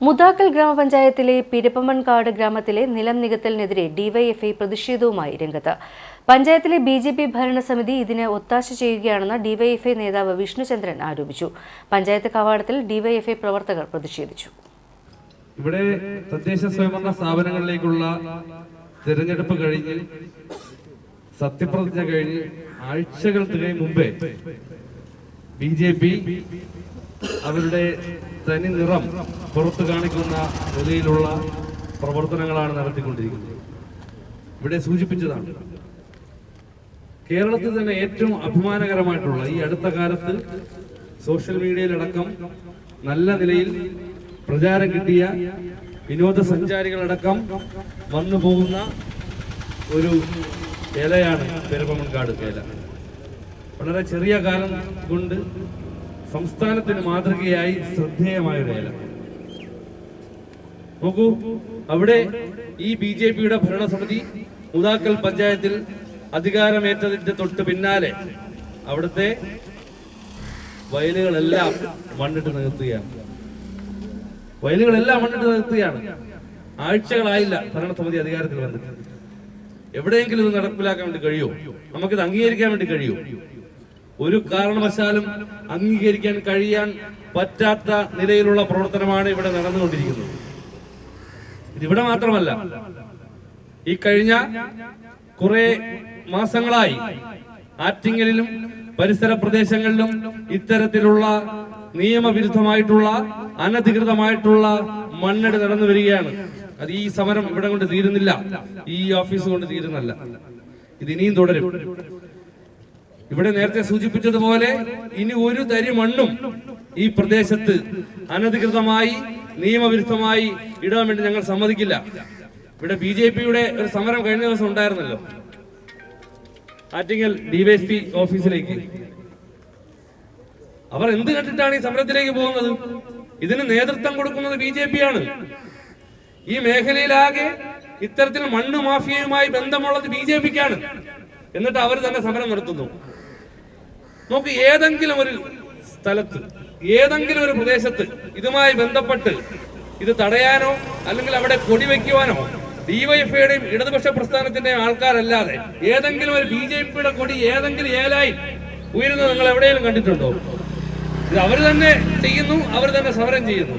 മുതാക്കൽ ഗ്രാമപഞ്ചായത്തിലെ പിരപ്പമൺകാട് ഗ്രാമത്തിലെ നിലം നികത്തലിനെതിരെ ഡിവൈഎഫ്ഐ പ്രതിഷേധവുമായി രംഗത്ത്. പഞ്ചായത്തിലെ ബി ജെ പി ഭരണസമിതി ഇതിന് ഒത്താശ ചെയ്യുകയാണെന്ന് ഡിവൈഎഫ്ഐ നേതാവ് വിഷ്ണുചന്ദ്രൻ ആരോപിച്ചു. പഞ്ചായത്ത് കവാടത്തിൽ ഡിവൈഎഫ്ഐ പ്രവർത്തകർ പ്രതിഷേധിച്ചു. ഇവിടെ തദ്ദേശ സ്വയംഭരണ സ്ഥാപനങ്ങളിലേക്കുള്ള തിരഞ്ഞെടുപ്പ് കഴിഞ്ഞ് സത്യപ്രതിജ്ഞ കഴിഞ്ഞ് ആഴ്ചകൾ മുമ്പേ ബി ജെ പി അവരുടെ തനി നിറം പുറത്തു കാണിക്കുന്ന നിലയിലുള്ള പ്രവർത്തനങ്ങളാണ് നടത്തിക്കൊണ്ടിരിക്കുന്നത്. ഇവിടെ സൂചിപ്പിച്ചതാണ്. കേരളത്തിൽ തന്നെ ഏറ്റവും അഭിമാനകരമായിട്ടുള്ള ഈ അടുത്ത കാലത്ത് സോഷ്യൽ മീഡിയയിലടക്കം നല്ല നിലയിൽ പ്രചാരം കിട്ടിയ വിനോദസഞ്ചാരികളടക്കം വന്നു പോകുന്ന ഒരു ഇലയാണ് പെരുമൺകാട് കേല വളരെ ചെറിയ കാലം കൊണ്ട് സംസ്ഥാനത്തിന് മാതൃകയായി ശ്രദ്ധേയമായ ഒരു ഏലം നോക്കൂ അവിടെ ഈ ബി ജെ പിയുടെ ഭരണസമിതി മുതാക്കൽ പഞ്ചായത്തിൽ അധികാരമേറ്റതിന്റെ തൊട്ട് പിന്നാലെ അവിടുത്തെ വയലുകളെല്ലാം മണ്ണിട്ട് നികത്തുകയാണ്. വയലുകളെല്ലാം മണ്ണിട്ട് നികത്തുകയാണ്. ആഴ്ചകളായില്ല ഭരണസമിതി അധികാരത്തിൽ വന്നിട്ട്. എവിടെയെങ്കിലും ഇത് നടപ്പിലാക്കാൻ വേണ്ടി കഴിയുമോ? നമുക്കിത് അംഗീകരിക്കാൻ വേണ്ടി കഴിയോ ഒരു കാരണവശാലും അംഗീകരിക്കാൻ കഴിയാൻ പറ്റാത്ത നിലയിലുള്ള പ്രവർത്തനമാണ് ഇവിടെ നടന്നുകൊണ്ടിരിക്കുന്നത്. ഇതിവിടെ മാത്രമല്ല ഈ കഴിഞ്ഞ കുറെ മാസങ്ങളായി ആറ്റിങ്ങലിലും പരിസര പ്രദേശങ്ങളിലും ഇത്തരത്തിലുള്ള നിയമവിരുദ്ധമായിട്ടുള്ള അനധികൃതമായിട്ടുള്ള മണ്ണെട് നടന്നു വരികയാണ്. അത് ഈ സമരം ഇവിടെ കൊണ്ട് തീരുന്നില്ല. ഈ ഓഫീസ് കൊണ്ട് തീരുന്നല്ല ഇത് ഇനിയും തുടരും. ഇവിടെ നേരത്തെ സൂചിപ്പിച്ചതുപോലെ ഇനി ഒരു തരി മണ്ണും ഈ പ്രദേശത്ത് അനധികൃതമായി നിയമവിരുദ്ധമായി ഇടാൻ വേണ്ടി ഞങ്ങൾ സമ്മതിക്കില്ല. ഇവിടെ ബി ജെ പിയുടെ ഒരു സമരം കഴിഞ്ഞ ദിവസം ഉണ്ടായിരുന്നല്ലോ. ആറ്റിങ്ങൽ ഡിവൈഎസ്പി ഓഫീസിലേക്ക്. അവർ എന്ത് കണ്ടിട്ടാണ് ഈ സമരത്തിലേക്ക് പോകുന്നത്? ഇതിന് നേതൃത്വം കൊടുക്കുന്നത് ബി ജെ പി ആണ് ഈ മേഖലയിലാകെ ഇത്തരത്തിൽ മണ്ണ് മാഫിയയുമായി ബന്ധമുള്ളത് ബി ജെ പിക്കാണ്. എന്നിട്ട് അവർ തന്നെ സമരം നടത്തുന്നു. നോക്ക് ഏതെങ്കിലും ഒരു സ്ഥലത്ത് ഏതെങ്കിലും ഒരു പ്രദേശത്ത് ഇതുമായി ബന്ധപ്പെട്ട് ഇത് തടയാനോ അല്ലെങ്കിൽ അവിടെ കൊടി വയ്ക്കുവാനോ ഡിവൈഎഫ്ഐയുടെയും ഇടതുപക്ഷ പ്രസ്ഥാനത്തിന്റെയും ആൾക്കാരല്ലാതെ ഏതെങ്കിലും ഒരു ബി ജെ പിയുടെ കൊടി ഏതെങ്കിലും ഏലായി ഉയരുന്നത് നിങ്ങൾ എവിടെയെങ്കിലും കണ്ടിട്ടുണ്ടോ? ഇത് അവർ തന്നെ ചെയ്യുന്നു അവർ തന്നെ സമരം ചെയ്യുന്നു.